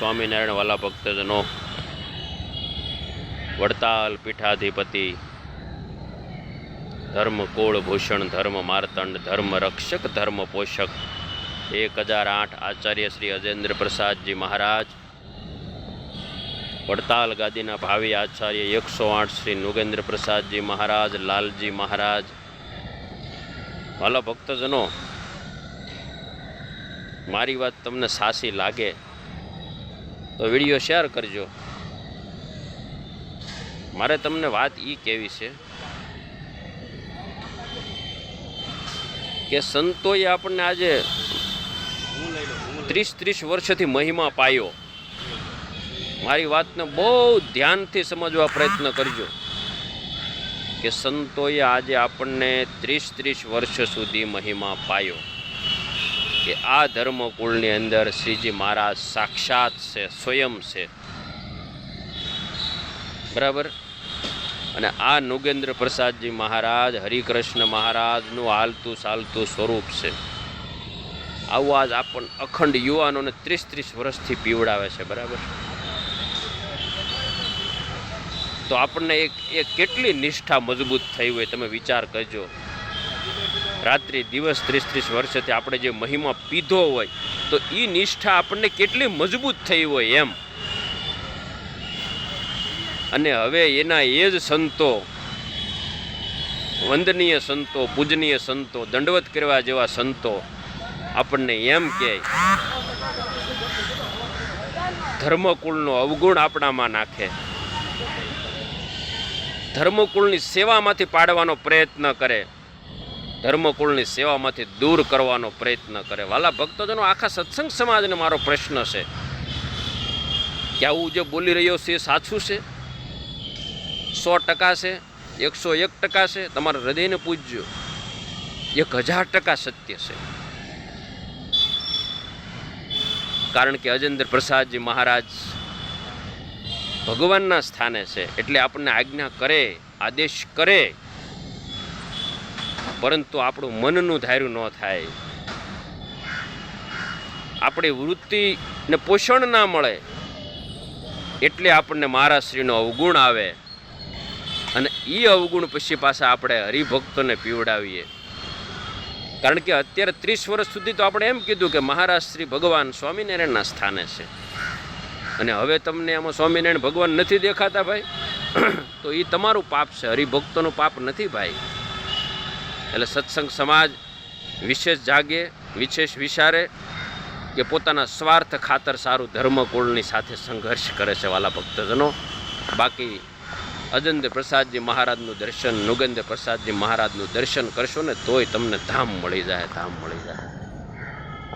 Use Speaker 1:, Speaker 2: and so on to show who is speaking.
Speaker 1: સ્વામિનારાયણ વાલા ભક્તજનો વડતાલ પીઠાધિપતિ, ધર્મ ભૂષણ, ધર્મ માર્તંડ, ધર્મ રક્ષક, ધર્મ પોષક, એક હજાર આઠ આચાર્ય શ્રી અજેન્દ્ર પ્રસાદજી મહારાજ, વડતાલ ગાદીના ભાવિ આચાર્ય એકસો આઠ શ્રી નુગેન્દ્ર પ્રસાદજી મહારાજ, લાલજી મહારાજ, વાલા ભક્તજનો, મારી વાત તમને સાસી લાગે તો વીડિયો શેર કરજો. મારે તમને વાત એ કેવી છે કે સંતોએ આપણને આજે ત્રીસ ત્રીસ વર્ષથી મહિમા પાયો. મારી વાતને બહુ ધ્યાનથી સમજવા પ્રયત્ન કરજો કે સંતોએ આજે આપણને ત્રીસ ત્રીસ વર્ષ સુધી મહિમા પાયો. કે આ ધર્મકુળની અંદર શ્રીજી મહારાજ સાક્ષાત છે, સ્વયં છે. બરાબર? અને આ નુગેન્દ્ર પ્રસાદજી મહારાજ, હરિકૃષ્ણ મહારાજનું હાલતું ચાલતું સ્વરૂપ છે. આવું આજ આપણ અખંડ યુવાનોને ત્રીસ ત્રીસ વર્ષથી પીવડાવે છે, બરાબર? તો આપણને એક એ કેટલી નિષ્ઠા મજબૂત થઈ હોય તમે વિચાર કરજો. રાત્રિ દિવસ ત્રીસ ત્રીસ વર્ષથી આપણે જે મહિમા પીધો હોય, તો એ નિષ્ઠા આપણને કેટલી મજબૂત થઈ હોય એમ. અને હવે એના એ જ સંતો, વંદનીય સંતો, પૂજનીય સંતો, દંડવત કરવા જેવા સંતો આપણને એમ કહે ધર્મકુળનો અવગુણ આપણામાં નાખે. ધર્મકુળની સેવામાંથી પાડવાનો પ્રયત્ન કરે. ધર્મકુળની સેવામાંથી દૂર કરવાનો પ્રયત્ન કરે. વાલા ભક્તોજનો, આખા સત્સંગ સમાજને મારો પ્રશ્ન છે. કે આવું જે બોલી રહ્યો છે, એ સાચું છે? સો ટકા છે? એકસો એક ટકા છે? તમારા હૃદયને પૂજજો એક હજાર ટકા સત્ય છે. કારણ કે અજેન્દ્ર પ્રસાદજી મહારાજ ભગવાનના સ્થાને છે. એટલે આપણને આજ્ઞા કરે, આદેશ કરે. પરંતુ આપણું મનનું ધાર્યું ન થાય. આપણી વૃત્તિને પોષણ ના મળે એટલે આપણને મહારાશ્રીનો અવગુણ આવે. અને એ અવગુણ પછી પાછા આપણે હરિભક્તોને પીવડાવીએ. કારણ કે અત્યારે ત્રીસ વર્ષ સુધી તો આપણે એમ કીધું કે મહારાશ્રી ભગવાન સ્વામિનારાયણના સ્થાને છે. અને હવે તમને આમાં સ્વામિનારાયણ ભગવાન નથી દેખાતા ભાઈ? તો એ તમારું પાપ છે, હરિભક્તોનું પાપ નથી ભાઈ. એટલે સત્સંગ સમાજ વિશેષ જાગે, વિશેષ વિચારે કે પોતાના સ્વાર્થ ખાતર સારું ધર્મકુળની સાથે સંઘર્ષ કરે છે વાલા ભક્તજનો. બાકી અજેન્દ્ર પ્રસાદજી મહારાજનું દર્શન નુગંદ પ્રસાદજી મહારાજનું દર્શન કરશો ને તોય તમને ધામ મળી જાય, ધામ મળી જાય.